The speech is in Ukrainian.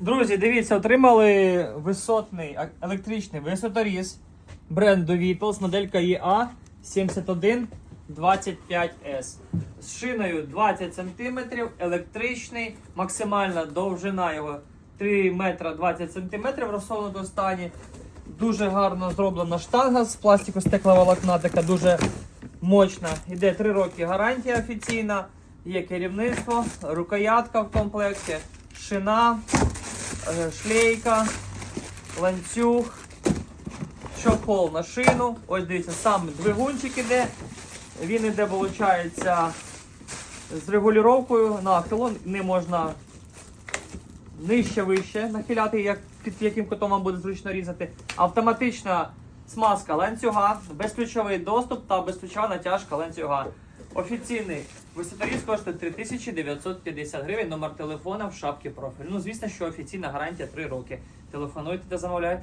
Друзі, дивіться, отримали висотний електричний висоторіз бренду Beatles, моделька EA 7125S. З шиною 20 см, електричний, максимальна довжина його 3 метра 20 см в розсунутому стані. Дуже гарно зроблена штанга з пластику стекловолокна, така дуже мощна. Іде 3 роки гарантія офіційна, є керівництво, рукоятка в комплекті, шина, шлейка, ланцюг, чохол на шину. Ось дивіться, сам двигунчик іде. Він іде, виходить, з регулюванням на ахилон. Не можна нижче вище нахиляти, як під яким кутом вам буде зручно різати. Автоматична смазка ланцюга, безключовий доступ та безключова натяжка ланцюга. Офіційний висоторіз коштує 3950 гривень, номер телефона в шапці профілю. Ну, звісно, що офіційна гарантія 3 роки. Телефонуйте та замовляйте.